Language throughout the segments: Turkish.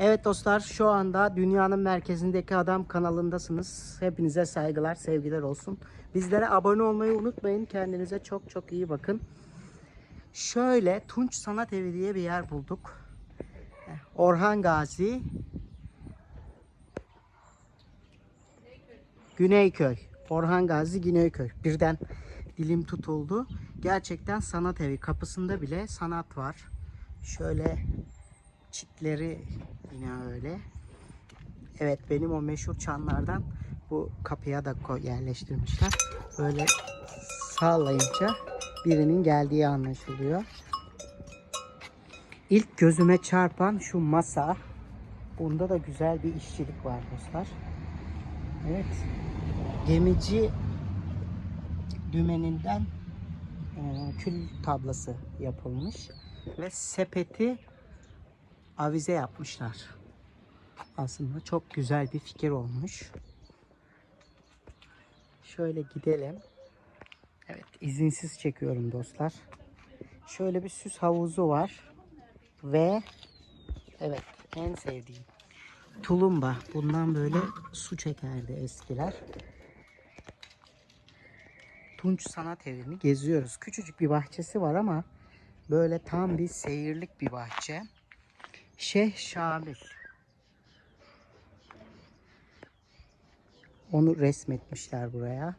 Evet dostlar şu anda dünyanın merkezindeki adam kanalındasınız. Hepinize saygılar, sevgiler olsun. Bizlere abone olmayı unutmayın. Kendinize çok çok iyi bakın. Şöyle Tunç Sanat Evi diye bir yer bulduk. Orhan Gazi Güneyköy. Orhan Gazi Güneyköy. Birden dilim tutuldu. Gerçekten sanat evi. Kapısında bile sanat var. Şöyle çitleri yine öyle. Evet benim o meşhur çanlardan bu kapıya da yerleştirmişler. Böyle sağlayınca birinin geldiği anlaşılıyor. İlk gözüme çarpan şu masa. Bunda da güzel bir işçilik var dostlar. Evet. Gemici dümeninden e, kül tablası yapılmış ve sepeti avize yapmışlar. Aslında çok güzel bir fikir olmuş. Şöyle gidelim. Evet, izinsiz çekiyorum dostlar. Şöyle bir süs havuzu var ve evet en sevdiğim tulumba. Bundan böyle su çekerdi eskiler. Tunç Sanat Evi'ni geziyoruz. Küçücük bir bahçesi var ama böyle tam bir seyirlik bir bahçe. Şeyh Şamil. Onu resmetmişler buraya.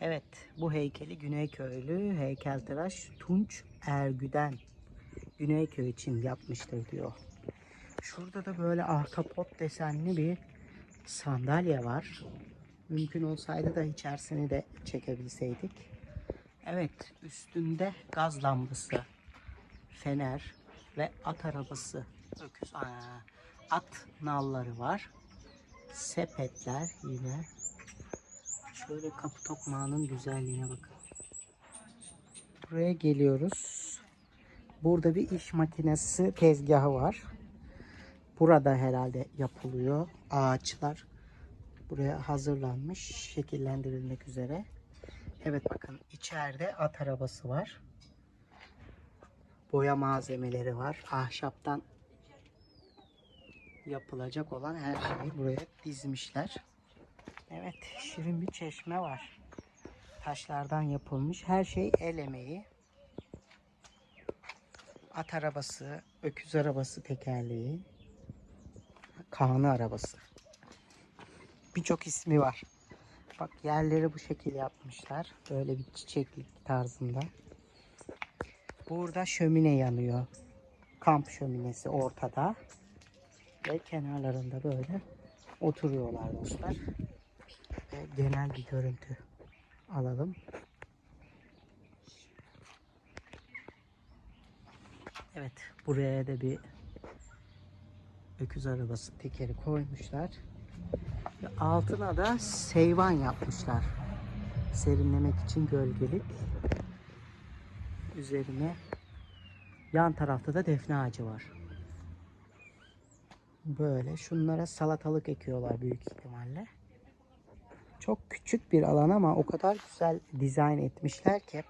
Evet, bu heykeli Güneyköylü heykeltıraş Tunç Ergüden Güneyköy için yapmıştır diyor. Şurada da böyle ahtapot desenli bir sandalye var. Mümkün olsaydı da içerisini de çekebilseydik. Evet, üstünde gaz lambası, fener ve at arabası, öküz, aa, at nalları var. Sepetler yine. Şöyle kapı tokmağının güzelliğine bakın. Buraya geliyoruz. Burada bir iş makinesi tezgahı var. Burada herhalde yapılıyor. Ağaçlar buraya hazırlanmış, şekillendirilmek üzere. Evet bakın içeride at arabası var. Boya malzemeleri var. Ahşaptan yapılacak olan her şeyi buraya dizmişler. Evet şirin bir çeşme var. Taşlardan yapılmış. Her şey el emeği. At arabası, öküz arabası tekerleği, kanı arabası. Birçok ismi var. Bak yerleri bu şekil yapmışlar. Böyle bir çiçeklik tarzında. Burada şömine yanıyor. Kamp şöminesi ortada. Ve kenarlarında böyle oturuyorlar dostlar. Ve genel bir görüntü alalım. Evet, buraya da bir öküz arabası tekeri koymuşlar. Ve altına da seyvan yapmışlar. Serinlemek için gölgelik. Üzerine yan tarafta da defne ağacı var. Böyle şunlara salatalık ekiyorlar büyük ihtimalle. Çok küçük bir alan ama o kadar güzel dizayn etmişler ki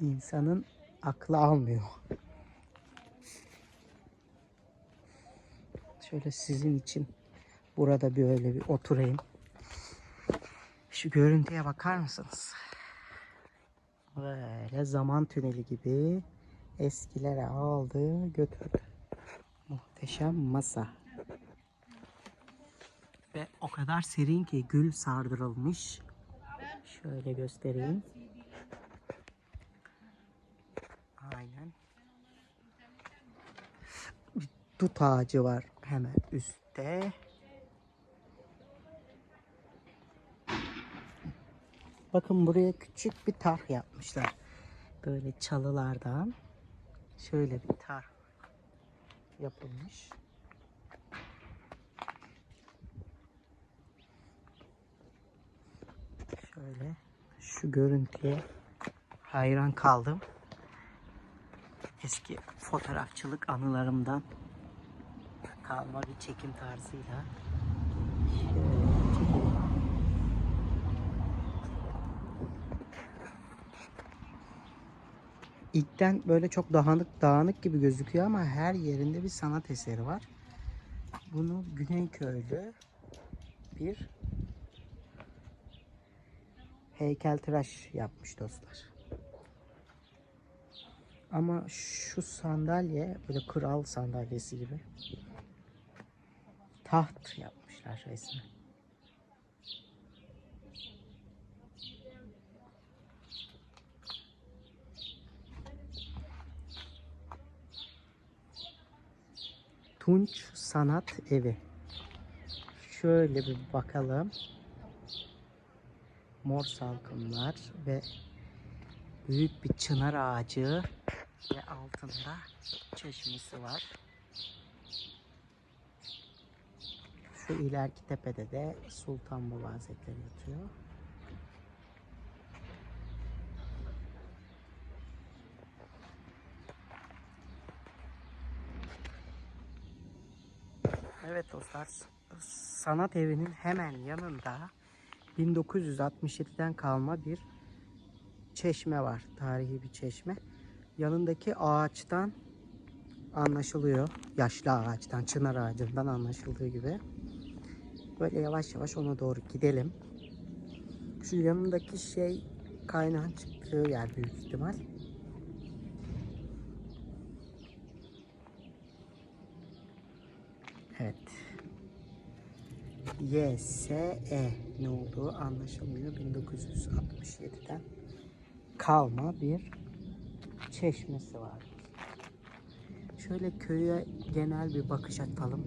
insanın aklı almıyor. Şöyle sizin için burada böyle bir oturayım. Şu görüntüye bakar mısınız? Böyle zaman tüneli gibi eskilere aldı götürdü. Muhteşem masa. Ve o kadar serin ki gül sardırılmış. Şöyle göstereyim. Aynen. Bir dut ağacı var hemen üstte. Bakın buraya küçük bir tarh yapmışlar. Böyle çalılardan şöyle bir tarh yapılmış. Şöyle şu görüntüye hayran kaldım. Eski fotoğrafçılık anılarımdan kalma bir çekim tarzıyla İlkten böyle çok dağınık dağınık gibi gözüküyor ama her yerinde bir sanat eseri var. Bunu Güneyköylü bir heykeltıraş yapmış dostlar. Ama şu sandalye böyle kral sandalyesi gibi taht yapmışlar resmen. Tunç Sanat Evi. Şöyle bir bakalım. Mor salkımlar ve büyük bir çınar ağacı ve altında çeşmesi var. Şu ileriki tepede de Sultan Baba Hazretleri yatıyor. Evet dostlar, sanat evinin hemen yanında 1967'den kalma bir çeşme var. Tarihi bir çeşme. Yanındaki ağaçtan anlaşılıyor. Yaşlı ağaçtan, çınar ağacından anlaşıldığı gibi. Böyle yavaş yavaş ona doğru gidelim. Şu yanındaki şey kaynağın çıktığı yer büyük ihtimal. Evet. YSE ne olduğu anlaşılmıyor. 1967'den kalma bir çeşmesi var. Şöyle köye genel bir bakış atalım.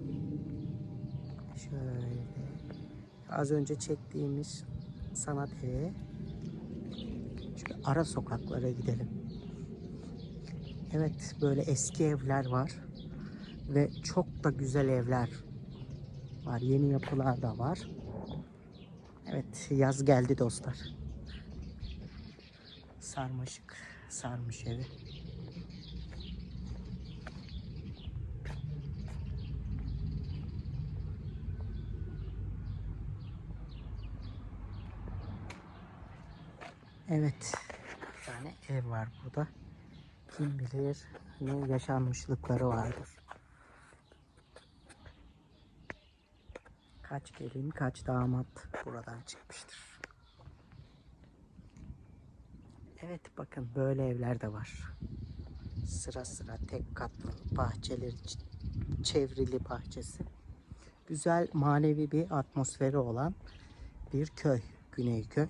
Şöyle. Az önce çektiğimiz sanat evi. Şöyle ara sokaklara gidelim. Evet böyle eski evler var. Ve çok da güzel evler var. Yeni yapılar da var. Evet yaz geldi dostlar. Sarmaşık sarmış evi. Evet. Bir tane ev var burada. Kim bilir ne yaşanmışlıkları vardır. Kaç gelin kaç damat buradan çıkmıştır. Evet bakın böyle evler de var. Sıra sıra tek katlı bahçeleri çevrili bahçesi. Güzel manevi bir atmosferi olan bir köy. Güneyköy.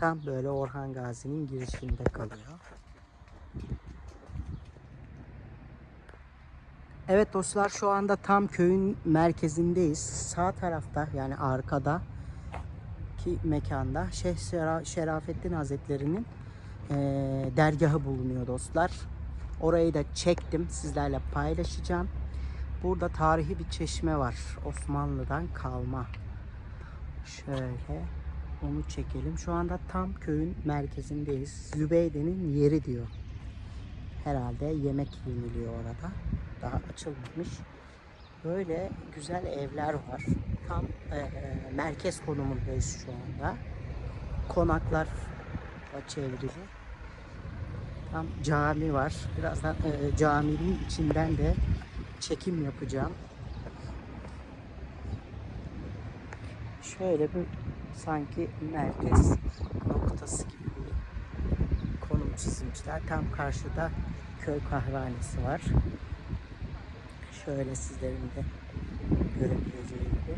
Tam böyle Orhan Gazi'nin girişinde kalıyor. Evet dostlar şu anda tam köyün merkezindeyiz. Sağ tarafta yani arkada ki mekanda Şeyh Şera- Şerafettin Hazretleri'nin eee, dergahı bulunuyor dostlar. Orayı da çektim sizlerle paylaşacağım. Burada tarihi bir çeşme var. Osmanlı'dan kalma. Şöyle onu çekelim. Şu anda tam köyün merkezindeyiz. Zübeyde'nin yeri diyor. Herhalde yemek yeniliyor orada. Daha açılmamış. Böyle güzel evler var. Tam eee, merkez konumundayız şu anda. Konaklar çevrili. Tam cami var. Birazdan eee, caminin içinden de çekim yapacağım. Şöyle bir sanki merkez noktası gibi bir konum çizmişler. Tam karşıda köy kahvehanesi var. Şöyle sizlerin de görebileceği gibi.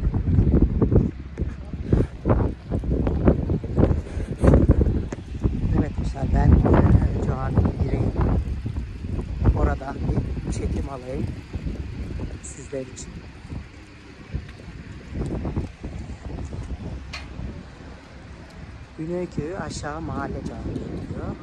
Evet mesela ben e, camiye gireyim. Oradan bir çekim alayım sizler için. Güneyköy'ü aşağı mahalle camii diyor.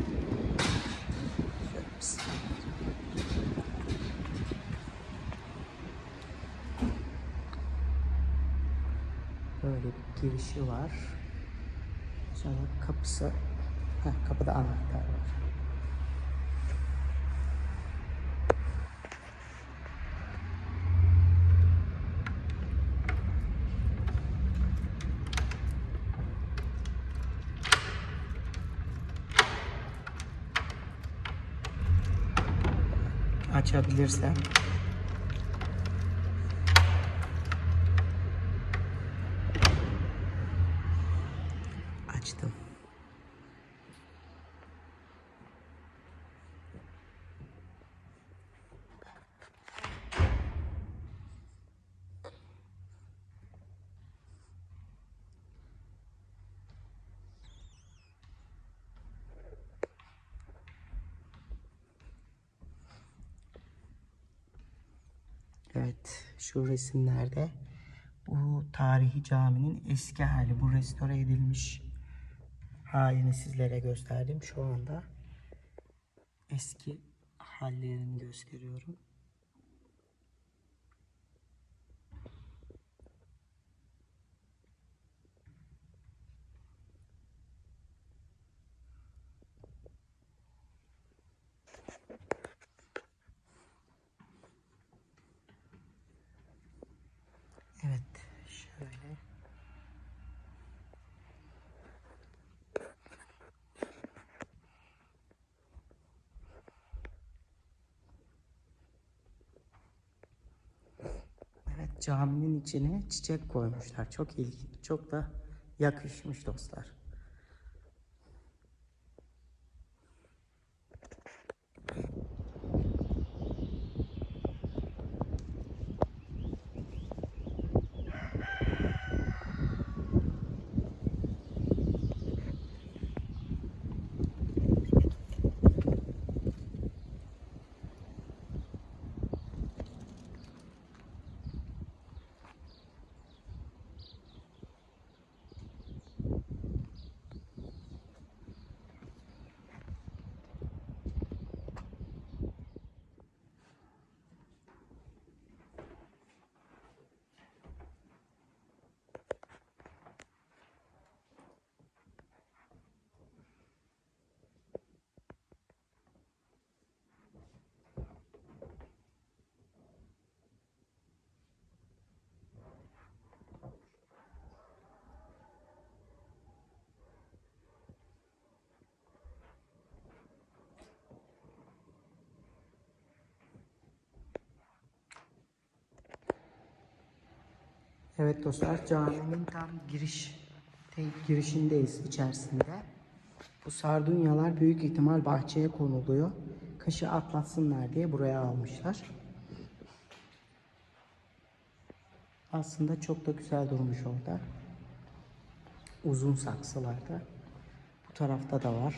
Böyle bir girişi var. Sonra kapısı, Heh, kapıda anahtar var. Açabilirsem. Evet, şu resimlerde bu tarihi caminin eski hali, bu restore edilmiş halini sizlere gösterdim. Şu anda eski hallerini gösteriyorum. Evet, şöyle. Evet, caminin içine çiçek koymuşlar. Çok ilginç, çok da yakışmış dostlar. Evet dostlar caminin tam giriş girişindeyiz içerisinde. Bu sardunyalar büyük ihtimal bahçeye konuluyor. Kışı atlatsınlar diye buraya almışlar. Aslında çok da güzel durmuş orada. Uzun saksılarda. Bu tarafta da var.